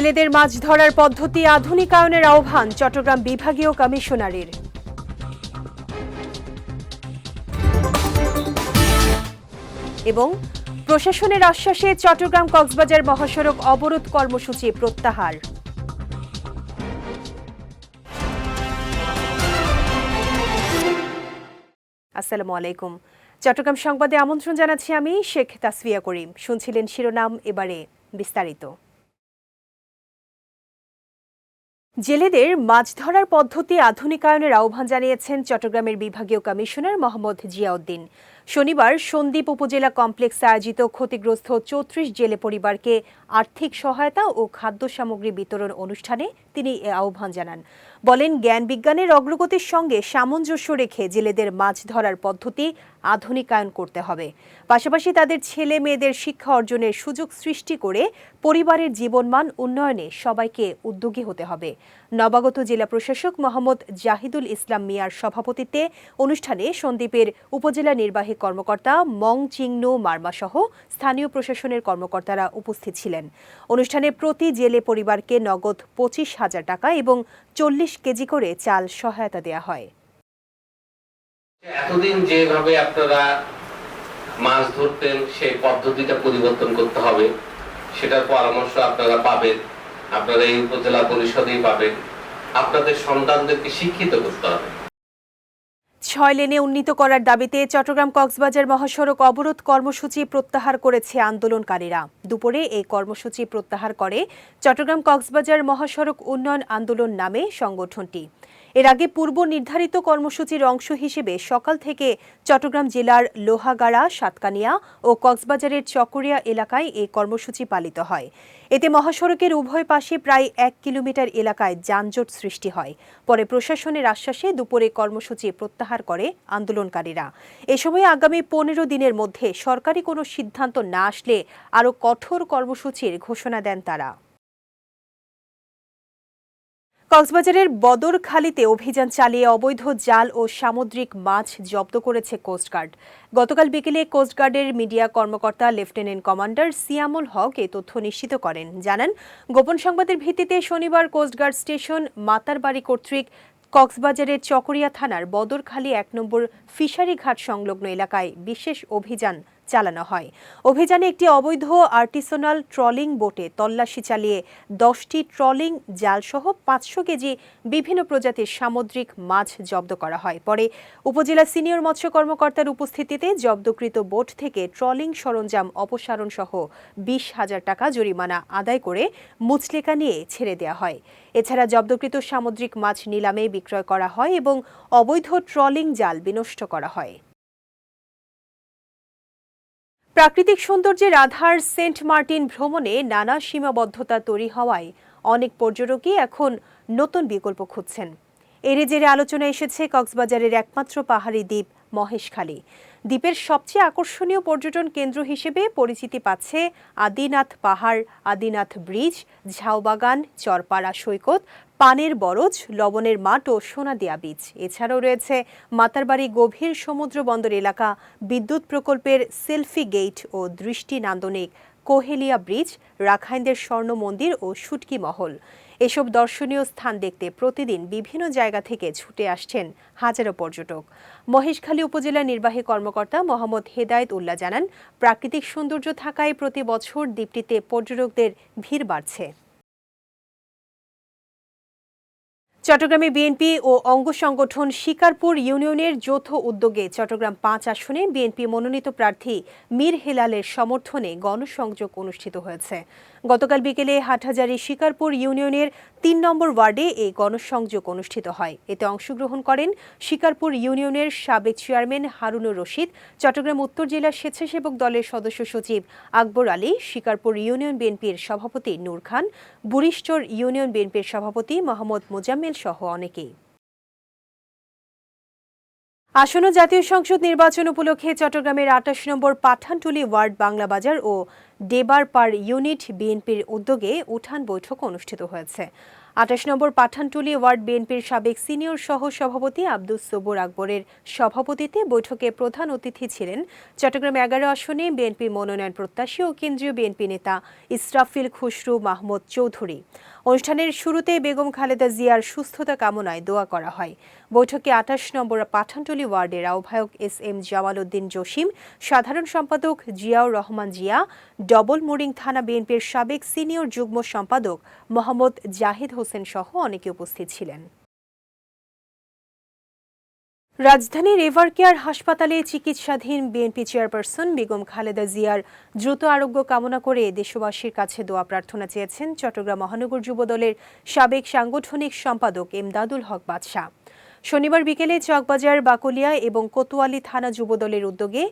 জেলেদের মাছ ধরার পদ্ধতি আধুনিকায়নের আহ্বান চট্টগ্রাম বিভাগীয় কমিশনারের। এবং প্রশাসনের আশ্বাসে চট্টগ্রাম কক্সবাজার মহাসড়ক অবরোধ কর্মসূচি প্রত্যাহার। আসসালামু আলাইকুম। চট্টগ্রাম সংবাদে আমন্ত্রণ জানাচ্ছি আমি শেখ তাসফিয়া করিম। শুনছিলেন শিরোনাম, এবারে বিস্তারিত। জেলেদের মাছ ধরার পদ্ধতি আধুনিকায়নের আহ্বান জানিয়েছেন চট্টগ্রামের বিভাগীয় কমিশনার মোহাম্মদ জিয়াউদ্দিন। শনিবার সন্দ্বীপ উপজেলা কমপ্লেক্সে আয়োজিত ক্ষতিগ্রস্ত চৌত্রিশ জেলে পরিবারকে আর্থিক সহায়তা ও খাদ্য সামগ্রী বিতরণ অনুষ্ঠানে তিনি এ আহ্বান জানান। বলেন, জ্ঞান বিজ্ঞানের অগ্রগতির সঙ্গে সামঞ্জস্য রেখে জেলেদের মাছ ধরার পদ্ধতি আধুনিকায়ন করতে হবে। পাশাপাশি তাদের ছেলে মেয়েদের শিক্ষা অর্জনের সুযোগ সৃষ্টি করে পরিবারের জীবনমান উন্নয়নে সবাইকে উদ্যোগী হতে হবে। নবাগত জেলা প্রশাসক মোহাম্মদ জাহিদুল ইসলাম মিয়ার সভাপতিত্বে অনুষ্ঠানে সন্দ্বীপের উপজেলা নির্বাহী কর্মকর্তা মং চিংনু মার্মা সহ স্থানীয় প্রশাসনের কর্মকর্তারা উপস্থিত ছিলেন। অনুষ্ঠানে প্রতি জেলে পরিবারকে নগদ পঁচিশ হাজার টাকা এবং চল্লিশ কেজি করে চাল সহায়তা দেয়া হয়। এতদিন যেভাবে আপনারা মাছ ধরতেন, সেই পদ্ধতিটা পরিবর্তন করতে হবে। সেটার পরামর্শ আপনারা পাবেন। আপনারা এই উপজেলা পরিষদেই পাবেন। আপনাদের সন্তানদেরকে শিক্ষিত করতে হবে। ছয় লেনে উন্নীত করার দাবিতে চট্টগ্রাম কক্সবাজার মহাসড়ক অবরোধ কর্মসূচি প্রত্যাহার করেছে আন্দোলনকারীরা। দুপুরে এই কর্মসূচি প্রত্যাহার করে চট্টগ্রাম কক্সবাজার মহাসড়ক উন্নয়ন আন্দোলন নামে সংগঠনটি। এর আগে পূর্ব নির্ধারিত কর্মসূচির অংশ হিসেবে সকাল থেকে চট্টগ্রাম জেলার লোহাগাড়া, সাতকানিয়া ও কক্সবাজারের চকরিয়া এলাকায় এই কর্মসূচি পালিত হয়। এতে মহাসড়কের উভয় পাশে প্রায় এক কিলোমিটার এলাকায় যানজট সৃষ্টি হয়। পরে প্রশাসনের আশ্বাসে দুপুরে কর্মসূচি প্রত্যাহার করে আন্দোলনকারীরা। এ সময় আগামী পনেরো দিনের মধ্যে সরকারি কোনো সিদ্ধান্ত না আসলে আরও কঠোর কর্মসূচির ঘোষণা দেন তারা। কক্সবাজারের বদরখালীতে অভিযান চালিয়ে অবৈধ জাল ও সামুদ্রিক মাছ জব্দ করেছে কোস্টগার্ড গতকাল বিকেলে কোস্টগার্ডের মিডিয়া কর্মকর্তা লেফটেন্যান্ট কমান্ডার সিয়ামুল হক এ তথ্য নিশ্চিত করেন। জানান, গোপন সংবাদের ভিত্তিতে শনিবার কোস্টগার্ড স্টেশন মাতারবাড়ি কর্তৃক কক্সবাজারের চকরিয়া থানার বদরখালী এক নম্বর ফিশারি ঘাট সংলগ্ন এলাকায় বিশেষ অভিযান চালানো হয়। অভিযানে একটি অবৈধ আর্টিসোনাল ট্রলিং বোটে তল্লাশি চালিয়ে দশটি ট্রলিং, জালসহ পাঁচশো কেজি বিভিন্ন প্রজাতির সামুদ্রিক মাছ জব্দ করা হয়। পরে উপজেলা সিনিয়র মৎস্য কর্মকর্তার উপস্থিতিতে জব্দকৃত বোট থেকে ট্রলিং সরঞ্জাম অপসারণ সহ বিশ হাজার টাকা জরিমানা আদায় করে মুচলেকা নিয়ে ছেড়ে দেওয়া হয়। এছাড়া জব্দকৃত সামুদ্রিক মাছ নিলামে বিক্রয় করা হয় এবং অবৈধ ট্রলিং জাল বিনষ্ট করা হয়। প্রাকৃতিক সৌন্দর্যের আধার সেন্ট মার্টিন ভ্রমণে নানা সীমাবদ্ধতা তৈরি হওয়ায় অনেক পর্যটকই এখন নতুন বিকল্প খুঁজছেন। এরই জেরে আলোচনা এসেছে কক্সবাজারের একমাত্র পাহাড়ি দ্বীপ মহেশখালী। দ্বীপের সবচেয়ে আকর্ষণীয় পর্যটন কেন্দ্র হিসেবে পরিচিতি পাচ্ছে আদিনাথ পাহাড়, আদিনাথ ব্রিজ, ঝাউবাগান, চরপাড়া সৈকত পানের বরজ, লবণের মাঠ ও সোনাদিয়া বীজ এছাড়াও রয়েছে মাতারবাড়ি গভীর সমুদ্র বন্দর এলাকা, বিদ্যুৎ প্রকল্পের সেলফি গেট ও দৃষ্টি নান্দনিক কোহেলিয়া ব্রিজ, রাখাইনদের স্বর্ণ মন্দির ও শুটকি মহল। এসব দর্শনীয় স্থান দেখতে প্রতিদিন বিভিন্ন জায়গা থেকে ছুটে আসছেন হাজারো পর্যটক। মহেশখালী উপজেলা নির্বাহী কর্মকর্তা মোহাম্মদ হেদায়েত উল্লাহ জানান, প্রাকৃতিক সৌন্দর্য থাকায় প্রতি বছর দ্বীপটিতে পর্যটকদের ভিড় বাড়ছে। চট্টগ্রামে বিএনপি ও অঙ্গ সংগঠন শিকারপুর ইউনিয়নের যৌথ উদ্যোগে চট্টগ্রাম পাঁচ আসনে বিএনপি মনোনীত প্রার্থী মীর হেলালের সমর্থনে গণসংযোগ অনুষ্ঠিত হয়েছে। গতকাল বিকেলে হাটহাজারি শিকারপুর ইউনিয়নের তিন নম্বর ওয়ার্ডে এই গণসংযোগ অনুষ্ঠিত হয়। এতে অংশগ্রহণ করেন শিকারপুর ইউনিয়নের সাবেক চেয়ারম্যান হারুনুর রশিদ, চট্টগ্রাম উত্তর জেলা স্বেচ্ছাসেবক দলের সদস্য সচিব আকবর আলী, শিকারপুর ইউনিয়ন বিএনপির সভাপতি নূর খান বুরিশচর ইউনিয়ন বিএনপির সভাপতি মোহাম্মদ মোজাম্মেল সহ অনেকেই। আসন্ন জাতীয় সংসদ নির্বাচন উপলক্ষে চট্টগ্রামের আটাশ নম্বর পাঠানটুলি ওয়ার্ড বাংলা বাজার ও ডেবার পার ইউনিট বিএনপির উদ্যোগে উঠান বৈঠক অনুষ্ঠিত হয়েছে। আঠাশ নম্বর পাঠানটুলি ওয়ার্ড বিএনপির সাবেক সিনিয়র সহ সভাপতি আব্দুস সবুর আকবরের সভাপতিত্বে বৈঠকে প্রধান অতিথি ছিলেন চট্টগ্রাম এগারো আসনে বিএনপি মনোনয়ন প্রত্যাশী ও কেন্দ্রীয় বিএনপি নেতা ইসরাফিল খুসরু মাহমুদ চৌধুরী। অনুষ্ঠানের শুরুতে বেগম খালেদা জিয়ার সুস্থতা কামনায় দোয়া করা হয়। বৈঠকে আঠাশ নম্বর পাঠানটুলি ওয়ার্ডের আহ্বায়ক এস এম জামাল উদ্দিন জসিম, সাধারণ সম্পাদক জিয়াউর রহমান জিয়া, ডবল মোরিং থানা বিএনপির সাবেক সিনিয়র যুগ্ম সম্পাদক মোহাম্মদ জাহিদ হোসেন সহ অনেকে উপস্থিত ছিলেন। রাজধানীর এভারকেয়ার হাসপাতালে চিকিৎসাধীন বিএনপি চেয়ারপারসন বেগম খালেদা জিয়ার দ্রুত আরোগ্য কামনা করে দেশবাসীর কাছে দোয়া প্রার্থনা চেয়েছেন চট্টগ্রাম মহানগর যুবদলের সাবেক সাংগঠনিক সম্পাদক এমদাদুল হক বাদশাহ। শনিবার বিকেলে চকবাজার, বাকলিয়া এবং কোতোয়ালি থানা যুবদলের উদ্যোগে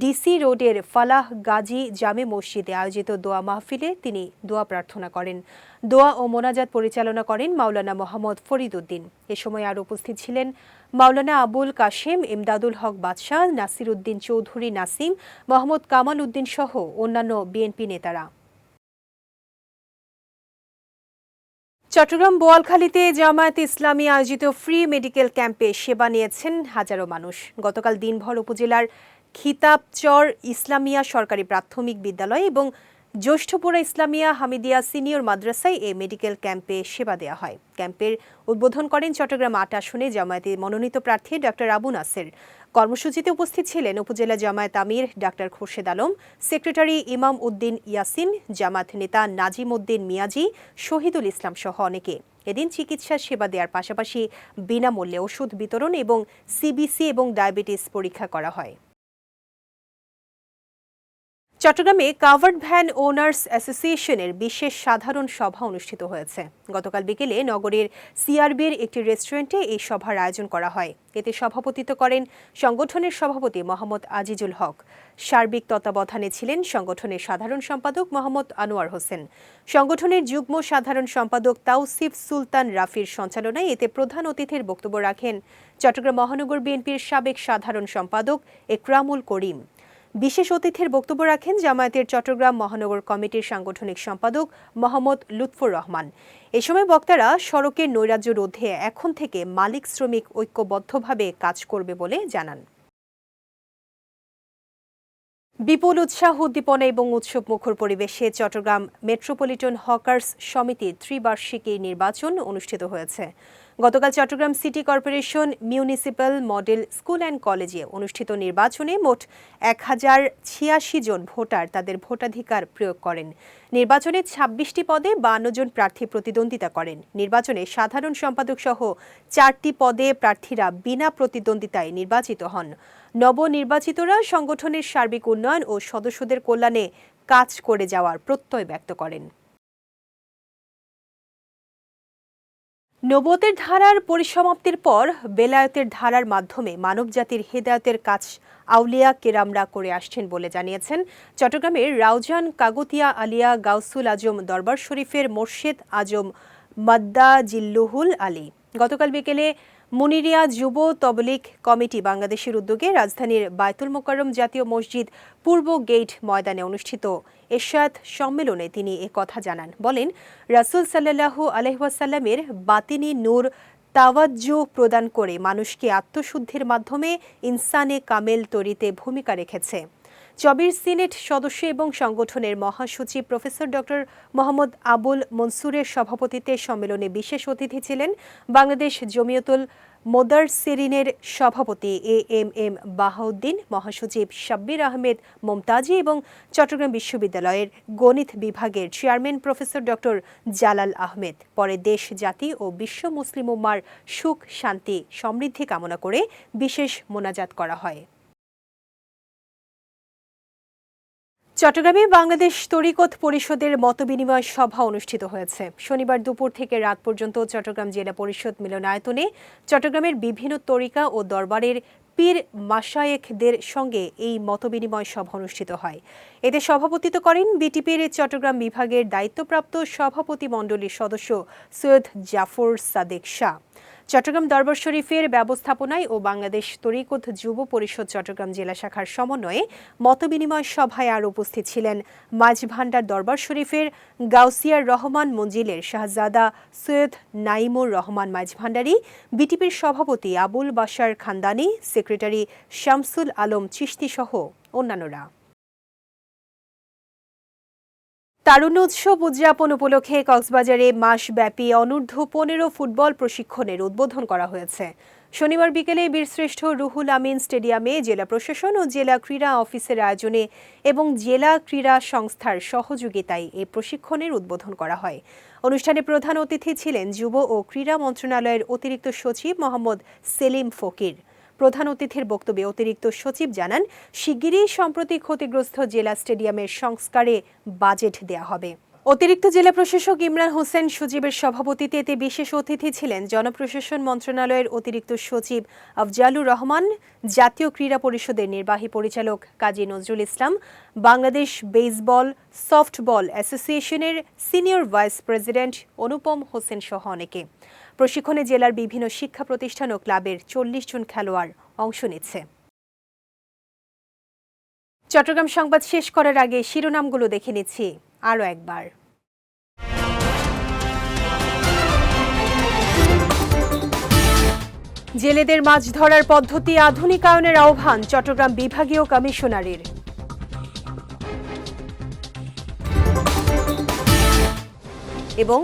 ডিসি রোডের ফালাহ গাজী জামে মসজিদে আয়োজিত দোয়া মাহফিলে তিনি দোয়া প্রার্থনা করেন। দোয়া ও মোনাজাত পরিচালনা করেন মাওলানা মোহাম্মদ ফরিদ উদ্দিন এ সময় আর উপস্থিত ছিলেন মাওলানা আবুল কাশেম, ইমদাদুল হক বাদশাহ নাসির উদ্দিন চৌধুরী নাসিম, মোহাম্মদ কামাল উদ্দিন সহ অন্যান্য বিএনপি নেতারা। চট্টগ্রাম বোয়ালখালীতে জামায়াত ইসলামী আয়োজিত ফ্রি মেডিকেল ক্যাম্পে সেবা নিয়েছেন হাজারো মানুষ। গতকাল দিনভর উপজেলার খিতাবচর ইসলামিয়া সরকারি প্রাথমিক বিদ্যালয় এবং জ্যৈষ্ঠপুরা ইসলামিয়া হামিদিয়া সিনিয়র মাদ্রাসায় এই মেডিকেল ক্যাম্পে সেবা দেওয়া হয়। ক্যাম্পের উদ্বোধন করেন চট্টগ্রাম আট আসনে জামায়াতে মনোনীত প্রার্থী ডাক্তার আবু নাসের। কর্মসূচিতে উপস্থিত ছিলেন উপজেলা জামায়াত আমির ডাক্তার খোরশেদ আলম, সেক্রেটারি ইমাম উদ্দিন ইয়াসিন, জামাত নেতা নাজিম উদ্দিন মিয়াজি, শহীদুল ইসলাম সহ অনেকে। এদিন চিকিৎসা সেবা দেওয়ার পাশাপাশি বিনামূল্যে ওষুধ বিতরণ এবং সিবিসি এবং ডায়াবেটিস পরীক্ষা করা হয়। চট্টগ্রামে কাভার্ড ভ্যান ওনার্স অ্যাসোসিয়েশনের বিশেষ সাধারণ সভা অনুষ্ঠিত হয়েছে। গতকাল বিকেলে নগরের সিআরবির একটি রেস্টুরেন্টে এই সভার আয়োজন করা হয়। এতে সভাপতিত্ব করেন সংগঠনের সভাপতি মোহাম্মদ আজিজুল হক। সার্বিক তত্ত্বাবধানে ছিলেন সংগঠনের সাধারণ সম্পাদক মোহাম্মদ আনোয়ার হোসেন। সংগঠনের যুগ্ম সাধারণ সম্পাদক তাওসিফ সুলতান রাফির সঞ্চালনায় এতে প্রধান অতিথির বক্তব্য রাখেন চট্টগ্রাম মহানগর বিএনপির সাবেক সাধারণ সম্পাদক একরামুল করিম। বিশেষ অতিথির বক্তব্য রাখেন জামায়াতের চট্টগ্রাম মহানগর কমিটির সাংগঠনিক সম্পাদক মোহাম্মদ লুৎফুর রহমান। এ সময় বক্তারা সড়কের নৈরাজ্য রোধে এখন থেকে মালিক শ্রমিক ঐক্যবদ্ধভাবে কাজ করবে বলে জানান। বিপুল উৎসাহ উদ্দীপনা এবং উৎসব মুখর পরিবেশে চট্টগ্রাম মেট্রোপলিটন হকার্স সমিতির ত্রিবার্ষিকী নির্বাচন অনুষ্ঠিত হয়েছে। গতকাল Chattogram city corporation municipal model school and কলেজে অনুষ্ঠিত নির্বাচনে মোট এক হাজার ছিয়াশি জন ভোটার তাদের ভোটাধিকার প্রয়োগ করেন। নির্বাচনে ছাব্বিশটি পদে বান্ন জন প্রার্থী প্রতিদ্বন্দ্বিতা করেন। নির্বাচনে সাধারণ সম্পাদক সহ চারটি পদে প্রার্থীরা বিনা প্রতিদ্বন্দ্বিতায় নির্বাচিত হন। নবনির্বাচিতরা সংগঠনের সার্বিক উন্নয়ন ও সদস্যদের কল্যাণে কাজ করে যাওয়ার প্রত্যয় ব্যক্ত করেন। নবতের ধারার পরিসমাপ্তির পর বেলায়তের ধারার মাধ্যমে মানবজাতির হেদায়তের কাজ আউলিয়া কেরামরা করে আসছেন বলে জানিয়েছেন চট্টগ্রামের রাউজান, কাগুতিয়া, আলিয়া, গাউসুল আজম দরবার শরীফের মোর্শেদ আজম মাদ্দা জিল্লুহুল আলী। গতকাল বিকেলে মুনিরিয়া যুব তবলিক কমিটি বাংলাদেশের উদ্যোগে রাজধানীর বায়তুল মোকাররম জাতীয় মসজিদ পূর্ব গেট ময়দানে অনুষ্ঠিত। এরশাদ সম্মেলনে তিনি এ কথা জানান। বলেন, রাসুল সাল্লাহু আলহাসাল্লামের বাতিনি নূর তাওয়াজ্জু প্রদান করে মানুষকে আত্মশুদ্ধির মাধ্যমে ইনসানে কামেল তৈরিতে ভূমিকা রেখেছে। চবির সিনেট সদস্য এবং সংগঠনের মহাসচিব প্রফেসর ডক্টর মোহাম্মদ আবুল মনসুরের সভাপতিত্বে সম্মেলনে বিশেষ অতিথি ছিলেন বাংলাদেশ জমিয়তুল মোদার সেরিনের সভাপতি এ এম এম বাহাউদ্দিন, মহাসচিব শাব্বির আহমেদ মমতাজি এবং চট্টগ্রাম বিশ্ববিদ্যালয়ের গণিত বিভাগের chairman professor doctor Jalal Ahmed. পরে দেশ, জাতি ও বিশ্ব মুসলিম উম্মার সুখ, শান্তি, সমৃদ্ধি কামনা করে বিশেষ মোনাজাত করা হয়। চট্টগ্রামে বাংলাদেশ তরিকত পরিষদের মতবিনিময় সভা অনুষ্ঠিত হয়েছে। শনিবার দুপুর থেকে রাত পর্যন্ত চট্টগ্রাম জেলা পরিষদ মিলনায়তনে চট্টগ্রামের বিভিন্ন তরিকা ও দরবারের পীর মাসায়েকদের সঙ্গে এই মতবিনিময় সভা অনুষ্ঠিত হয়। এতে সভাপতিত্ব করেন বিটিপির চট্টগ্রাম বিভাগের দায়িত্বপ্রাপ্ত সভাপতি মণ্ডলীর সদস্য সৈয়দ জাফর সাদেক শাহ। চট্টগ্রাম দরবার শরীফের ব্যবস্থাপনায় ও বাংলাদেশ তরিকত যুব পরিষদ চট্টগ্রাম জেলা শাখার সমন্বয়ে মতবিনিময় সভায় আর উপস্থিত ছিলেন মাঝভান্ডার দরবার শরীফের গাউসিয়ার রহমান মঞ্জিলের শাহজাদা সৈয়দ নাইমুর রহমান মাঝভান্ডারী বিটিপির সভাপতি আবুল বাশার খানদানি, সেক্রেটারি শামসুল আলম চিশতি সহ অন্যান্যরা। তারুণ্য উৎসব উদযাপন উপলক্ষে কক্সবাজারে মাসব্যাপী অনূর্ধ্ব পনেরো ফুটবল প্রশিক্ষণের উদ্বোধন করা হয়েছে। শনিবার বিকেলে বীরশ্রেষ্ঠ রুহুল আমিন স্টেডিয়ামে জেলা প্রশাসন ও জেলা ক্রীড়া অফিসের আয়োজনে এবং জেলা ক্রীড়া সংস্থার সহযোগিতায় এই প্রশিক্ষণের উদ্বোধন করা হয়। অনুষ্ঠানে প্রধান অতিথি ছিলেন যুব ও ক্রীড়া মন্ত্রণালয়ের অতিরিক্ত সচিব মোহাম্মদ সেলিম ফকির। প্রধান অতিথির বক্তব্যে অতিরিক্ত সচিব জানান, শিগগিরই সম্প্রতি ক্ষতিগ্রস্ত জেলা স্টেডিয়ামের সংস্কারে বাজেট দেয়া হবে। অতিরিক্ত জেলা প্রশাসক ইমরান হোসেন সজীবের সভাপতিতে এতে বিশেষ অতিথি ছিলেন জনপ্রশাসন মন্ত্রণালয়ের অতিরিক্ত সচিব আফজালুর রহমান, জাতীয় ক্রীড়া পরিষদের নির্বাহী পরিচালক কাজী নজরুল ইসলাম, বাংলাদেশ বেসবল সফটবল অ্যাসোসিয়েশনের senior vice president Anupam Hossain সহ অনেকে। প্রশিক্ষণে জেলার বিভিন্ন শিক্ষা প্রতিষ্ঠান ও ক্লাবের চল্লিশ জন খেলোয়াড় অংশ নিচ্ছে। চট্টগ্রাম সংবাদ শেষ করার আগে শিরোনামগুলো দেখে নিচ্ছি আরও একবার। জেলেদের মাছ ধরার পদ্ধতি আধুনিকায়নের আহ্বান চট্টগ্রাম বিভাগীয় কমিশনারের। এবং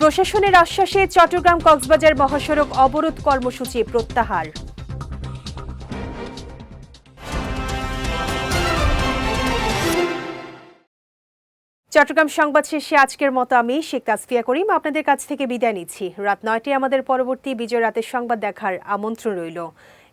প্রশাসনের আশ্বাসে চট্টগ্রাম কক্সবাজার মহাসড়ক অবরোধ কর্মসূচি প্রত্যাহার। চট্টগ্রাম সংবাদ শেষে আজকের মতো আমি শেখ তাসফিয়া করিম আপনাদের কাছ থেকে বিদায় নিচ্ছি। রাত নয়টায় আমাদের পরবর্তী বিজয় রাতের সংবাদ দেখার আমন্ত্রণ রইল।